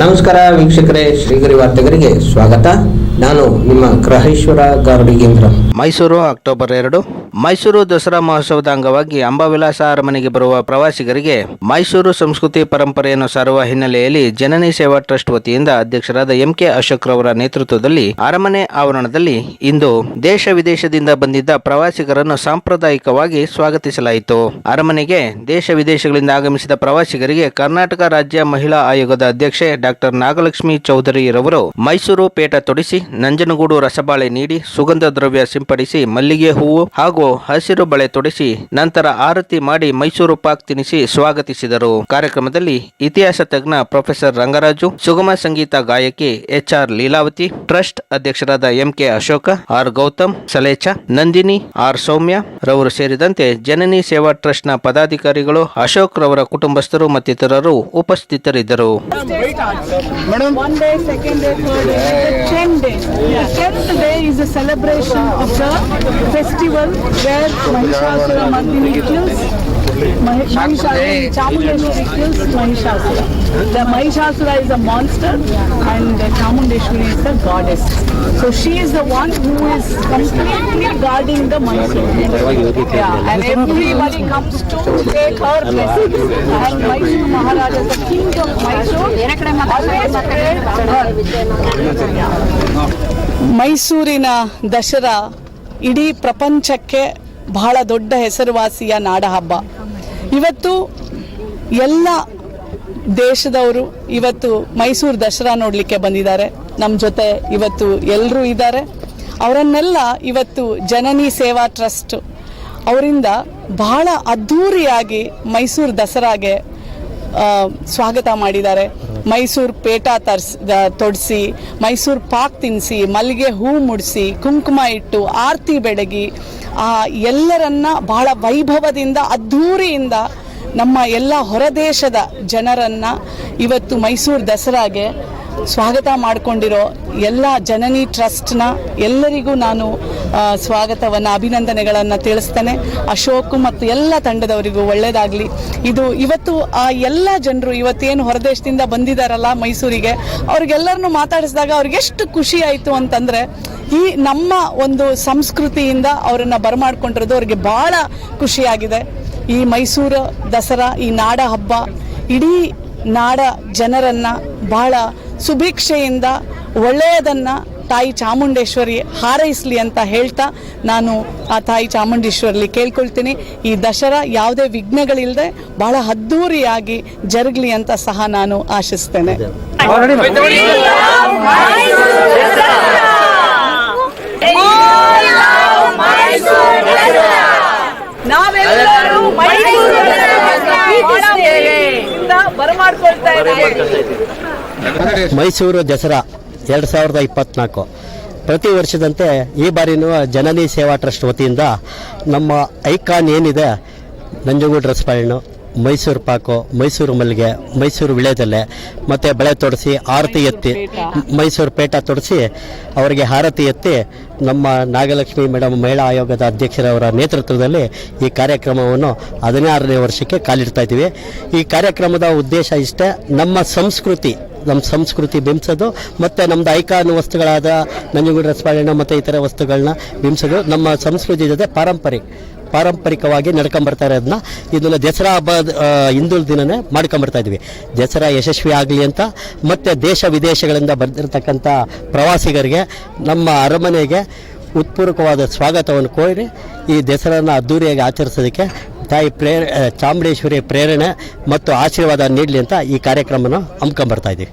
ನಮಸ್ಕಾರ ವೀಕ್ಷಕರೇ, ಶ್ರೀಗರಿ ವಾರ್ತೆಗರಿಗೆ ಸ್ವಾಗತ. ನಾನು ನಿಮ್ಮ ಗ್ರಹೇಶ್ವರ ಗಾರ್ಡಿಗೇಂದ್ರ ಮೈಸೂರು ಅಕ್ಟೋಬರ್ ಎರಡು. ಮೈಸೂರು ದಸರಾ ಮಹೋತ್ಸವದ ಅಂಗವಾಗಿ ಅಂಬಾವಿಲಾಸ ಅರಮನೆಗೆ ಬರುವ ಪ್ರವಾಸಿಗರಿಗೆ ಮೈಸೂರು ಸಂಸ್ಕೃತಿ ಪರಂಪರೆಯನ್ನು ಸಾರುವ ಹಿನ್ನೆಲೆಯಲ್ಲಿ ಜನನಿ ಸೇವಾ ಟ್ರಸ್ಟ್ ವತಿಯಿಂದ ಅಧ್ಯಕ್ಷರಾದ ಎಂ ಕೆ ಅಶೋಕ್ ರವರ ನೇತೃತ್ವದಲ್ಲಿ ಅರಮನೆ ಆವರಣದಲ್ಲಿ ಇಂದು ದೇಶ ವಿದೇಶದಿಂದ ಬಂದಿದ್ದ ಪ್ರವಾಸಿಗರನ್ನು ಸಾಂಪ್ರದಾಯಿಕವಾಗಿ ಸ್ವಾಗತಿಸಲಾಯಿತು. ಅರಮನೆಗೆ ದೇಶ ವಿದೇಶಗಳಿಂದ ಆಗಮಿಸಿದ ಪ್ರವಾಸಿಗರಿಗೆ ಕರ್ನಾಟಕ ರಾಜ್ಯ ಮಹಿಳಾ ಆಯೋಗದ ಅಧ್ಯಕ್ಷೆ ಡಾಕ್ಟರ್ ನಾಗಲಕ್ಷ್ಮಿ ಚೌಧರಿ ರವರು ಮೈಸೂರು ಪೇಟ ತೊಡಿಸಿ, ನಂಜನಗೂಡು ರಸಬಾಳೆ ನೀಡಿ, ಸುಗಂಧ ದ್ರವ್ಯ ಸಿಂಪಡಿಸಿ, ಮಲ್ಲಿಗೆ ಹೂವು ಹಾಗೂ ಹಸಿರು ಬಳೆ ತೊಡಿಸಿ, ನಂತರ ಆರತಿ ಮಾಡಿ ಮೈಸೂರು ಪಾಕ್ ತಿನಿಸಿ ಸ್ವಾಗತಿಸಿದರು. ಕಾರ್ಯಕ್ರಮದಲ್ಲಿ ಇತಿಹಾಸ ತಜ್ಞ ಪ್ರೊಫೆಸರ್ ರಂಗರಾಜು, ಸುಗಮ ಸಂಗೀತ ಗಾಯಕಿ ಎಚ್ ಆರ್ ಲೀಲಾವತಿ, ಟ್ರಸ್ಟ್ ಅಧ್ಯಕ್ಷರಾದ MK Ashoka, R Gautam, Salecha, Nandini, R Soumya ರವರು ಸೇರಿದಂತೆ ಜನನಿ ಸೇವಾ ಟ್ರಸ್ಟ್ನ ಪದಾಧಿಕಾರಿಗಳು ಅಶೋಕ್ ರವರ ಕುಟುಂಬಸ್ಥರು ಮತ್ತಿತರರು ಉಪಸ್ಥಿತರಿದ್ದರು. One day, second day, third day, the tenth day. The tenth day is a celebration of the festival where Mahishasura Mardini kills Mahi- Mahishasura, Chamundeshwari kills Mahishasura. The Mahishasura is a monster and the Chamundeshwari is the goddess. So she is the one who is completely guarding the Mysore. Yeah, and everybody comes to take her blessing. And Mysore Maharaja, the king of Mysore, always prayed her. ಮೈಸೂರಿನ ದಸರಾ ಇಡೀ ಪ್ರಪಂಚಕ್ಕೆ ಬಹಳ ದೊಡ್ಡ ಹೆಸರುವಾಸಿಯ ನಾಡಹಬ್ಬ. ಇವತ್ತು ಎಲ್ಲ ದೇಶದವರು ಇವತ್ತು ಮೈಸೂರು ದಸರಾ ನೋಡಲಿಕ್ಕೆ ಬಂದಿದ್ದಾರೆ. ನಮ್ಮ ಜೊತೆ ಇವತ್ತು ಎಲ್ಲರೂ ಇದ್ದಾರೆ. ಅವರನ್ನೆಲ್ಲ ಇವತ್ತು ಜನನಿ ಸೇವಾ ಟ್ರಸ್ಟ್ ಅವರಿಂದ ಬಹಳ ಅದ್ಧೂರಿಯಾಗಿ ಮೈಸೂರು ದಸರಾಗೆ ಸ್ವಾಗತ ಮಾಡಿದ್ದಾರೆ. ಮೈಸೂರು ಪೇಟ ತರ್ಸ್ ತೊಡಿಸಿ, ಮೈಸೂರು ಪಾಕ್ ತಿನ್ನಿಸಿ ಮಲ್ಲಿಗೆ ಹೂ ಮುಡಿಸಿ, ಕುಂಕುಮ ಇಟ್ಟು ಆರತಿ ಬೆಳಗಿ ಆ ಎಲ್ಲರನ್ನ ಬಹಳ ವೈಭವದಿಂದ, ಅದ್ಧೂರಿಯಿಂದ ನಮ್ಮ ಎಲ್ಲ ಹೊರದೇಶದ ಜನರನ್ನು ಇವತ್ತು ಮೈಸೂರು ದಸರಾಗೆ ಸ್ವಾಗತ ಮಾಡಿಕೊಂಡಿರೋ ಎಲ್ಲ ಜನನಿ ಟ್ರಸ್ಟ್ನ ಎಲ್ಲರಿಗೂ ನಾನು ಸ್ವಾಗತವನ್ನು, ಅಭಿನಂದನೆಗಳನ್ನು ತಿಳಿಸ್ತೇನೆ. ಅಶೋಕ್ ಮತ್ತು ಎಲ್ಲ ತಂಡದವರಿಗೂ ಒಳ್ಳೆಯದಾಗಲಿ ಇದು ಇವತ್ತು ಆ ಎಲ್ಲ ಜನರು ಇವತ್ತೇನು ಹೊರದೇಶದಿಂದ ಬಂದಿದ್ದಾರಲ್ಲ ಮೈಸೂರಿಗೆ, ಅವ್ರಿಗೆಲ್ಲರನ್ನು ಮಾತಾಡಿಸಿದಾಗ ಅವ್ರಿಗೆ ಎಷ್ಟು ಖುಷಿ ಆಯಿತು ಅಂತಂದರೆ, ಈ ನಮ್ಮ ಒಂದು ಸಂಸ್ಕೃತಿಯಿಂದ ಅವರನ್ನು ಬರಮಾಡ್ಕೊಂಡಿರೋದು ಅವ್ರಿಗೆ ಭಾಳ ಖುಷಿಯಾಗಿದೆ. ಈ ಮೈಸೂರು ದಸರಾ, ಈ ನಾಡ ಹಬ್ಬ ಇಡೀ ನಾಡ ಜನರನ್ನ ಬಹಳ ಸುಭಿಕ್ಷೆಯಿಂದ ಒಳ್ಳೆಯದನ್ನ ತಾಯಿ ಚಾಮುಂಡೇಶ್ವರಿ ಹಾರೈಸಲಿ ಅಂತ ಹೇಳ್ತಾ ನಾನು ಆ ತಾಯಿ ಚಾಮುಂಡೇಶ್ವರಲ್ಲಿ ಕೇಳ್ಕೊಳ್ತೀನಿ. ಈ ದಸರಾ ಯಾವುದೇ ವಿಘ್ನಗಳಿಲ್ಲದೆ ಬಹಳ ಅದ್ಧೂರಿಯಾಗಿ ಜರುಗಲಿ ಅಂತ ಸಹ ನಾನು ಆಶಿಸ್ತೇನೆ ನಾವೆಲ್ಲರೂ ಮೈಸೂರು ಬರಮಾಡ್ಕೊಳ್ತಾ ಇದ್ದೀವಿ ಮೈಸೂರು ದಸರಾ ಎರಡು ಸಾವಿರದ ಇಪ್ಪತ್ನಾಲ್ಕು. ಪ್ರತಿ ವರ್ಷದಂತೆ ಈ ಬಾರಿನೂ ಜನನಿ ಸೇವಾ ಟ್ರಸ್ಟ್ ವತಿಯಿಂದ ನಮ್ಮ ಐಕಾನ್ ಏನಿದೆ, ನಂಜನಗೂಡು ರಸಬಾಳೆಹಣ್ಣು ಮೈಸೂರು ಪಾಕು, ಮೈಸೂರು ಮಲ್ಲಿಗೆ, ಮೈಸೂರು ವಿಳೆದೆಲೆ, ಮತ್ತು ಬಳೆ ತೊಡಿಸಿ ಆರತಿ ಎತ್ತಿ, ಮೈಸೂರು ಪೇಟ ತೊಡಿಸಿ ಅವರಿಗೆ ಆರತಿ ಎತ್ತಿ ನಮ್ಮ ನಾಗಲಕ್ಷ್ಮಿ ಮೇಡಮ್ ಮಹಿಳಾ ಆಯೋಗದ ಅಧ್ಯಕ್ಷರವರ ನೇತೃತ್ವದಲ್ಲಿ ಈ ಕಾರ್ಯಕ್ರಮವನ್ನು ಹದಿನಾರನೇ ವರ್ಷಕ್ಕೆ ಕಾಲಿಡ್ತಾ ಇದ್ದೀವಿ. ಈ ಕಾರ್ಯಕ್ರಮದ ಉದ್ದೇಶ ಇಷ್ಟೇ, ನಮ್ಮ ಸಂಸ್ಕೃತಿ ನಮ್ಮ ಸಂಸ್ಕೃತಿ ಬಿಂಬಿಸೋದು, ಮತ್ತು ನಮ್ಮದು ಐಕಾನ್ ವಸ್ತುಗಳಾದ ನಂಜುಗೂಡು ರಸಬಾಳೆಹಣ್ಣು ಮತ್ತು ಇತರ ವಸ್ತುಗಳನ್ನ ಬಿಂಬಿಸೋದು ನಮ್ಮ ಸಂಸ್ಕೃತಿ ಜೊತೆ ಪಾರಂಪರಿಕ ಪಾರಂಪರಿಕವಾಗಿ ನಡ್ಕೊಂಬರ್ತಾ ಇರೋದನ್ನ ಇದನ್ನು ದಸರಾ ಹಬ್ಬದ ಹಿಂದುಳ ದಿನನೇ ಮಾಡ್ಕೊಂಬರ್ತಾ ಇದ್ವಿ. ದಸರಾ ಯಶಸ್ವಿ ಆಗಲಿ ಅಂತ, ಮತ್ತು ದೇಶ ವಿದೇಶಗಳಿಂದ ಬಂದಿರತಕ್ಕಂಥ ಪ್ರವಾಸಿಗರಿಗೆ ನಮ್ಮ ಅರಮನೆಗೆ ಉತ್ಪೂರ್ವಕವಾದ ಸ್ವಾಗತವನ್ನು ಕೋರಿ ಈ ದಸರಾನ ಅದ್ದೂರಿಯಾಗಿ ಆಚರಿಸೋದಕ್ಕೆ ತಾಯಿ ಪ್ರೇರ ಚಾಮುಂಡೇಶ್ವರಿ ಪ್ರೇರಣೆ ಮತ್ತು ಆಶೀರ್ವಾದ ನೀಡಲಿ ಅಂತ ಈ ಕಾರ್ಯಕ್ರಮನ ಹಮ್ಕೊಂಬರ್ತಾ ಇದ್ದೀವಿ.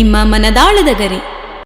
ನಿಮ್ಮ ಮನದಾಳದ ಗರಿ.